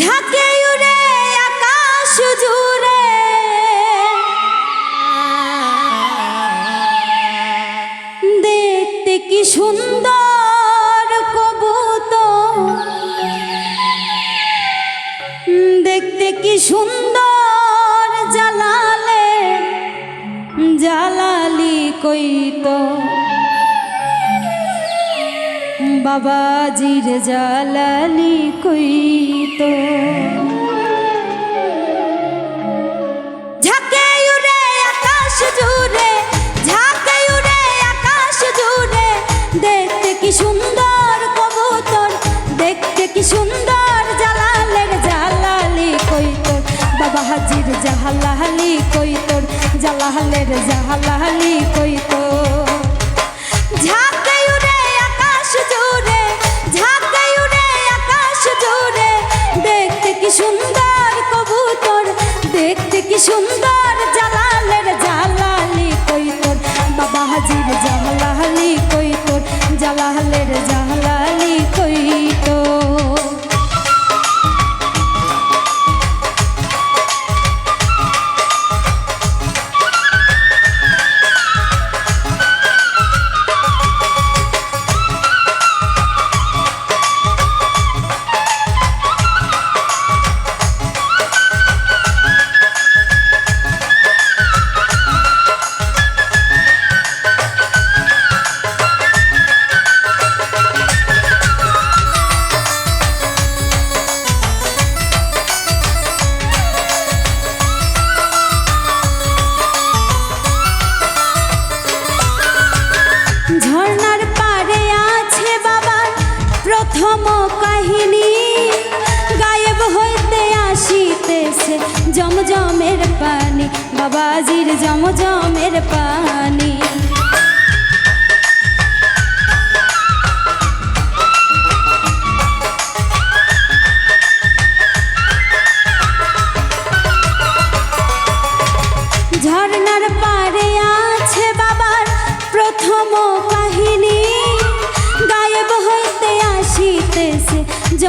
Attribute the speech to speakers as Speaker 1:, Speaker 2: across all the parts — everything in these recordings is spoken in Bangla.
Speaker 1: ঝাঁকে উড়ে আকাশ জুড়ে। দেখতে কি সুন্দর কবুতর। দেখতে কি সুন্দর জালালে জালালি কইতো বাবাজির জালালি কইতো। ঝাঁকে উড়ে আকাশ জুড়ে, ঝাঁকে উড়ে আকাশ জুড়ে, দেখতে কি সুন্দর কবুতর, দেখতে কি সুন্দর জালালের জালালি কইতর। বাবা হাজির জাহালালি কইতর জালালের জাহালালি কইতর। ঝাঁকে কি সুন্দর প্রথম কাহিনী গায়েব হইতে আসিতেছে জমজমের পানি বাবাজির জমজমের পানি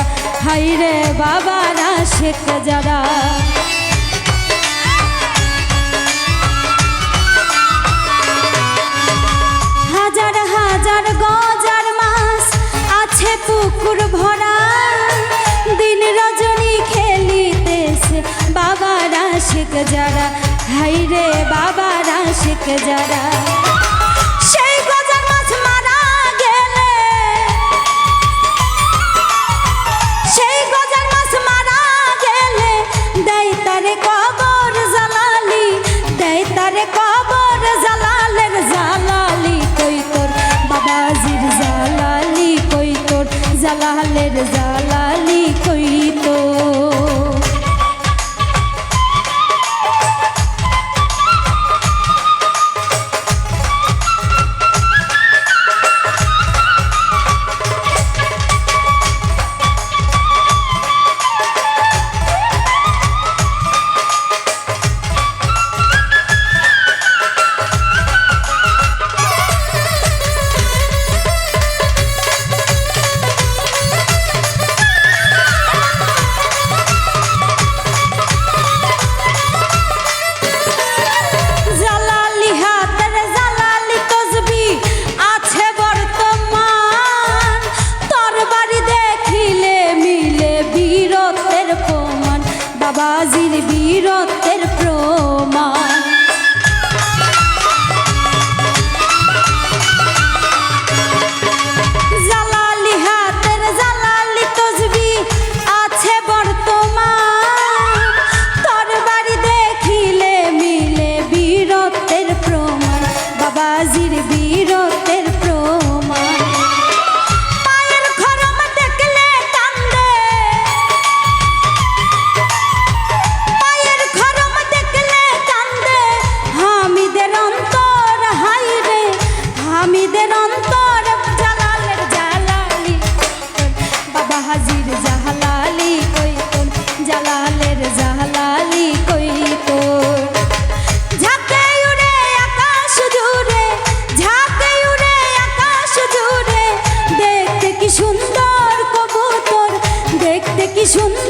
Speaker 1: যারা হাইরে বাবারা শেখ যারা হাজার হাজার গজার মাছ আছে পুকুর ভরা। দিন রজনী খেলিতেছে বাবারা শেখ যারা হাইরে বাবারা শেখ যারা কি সুন্দর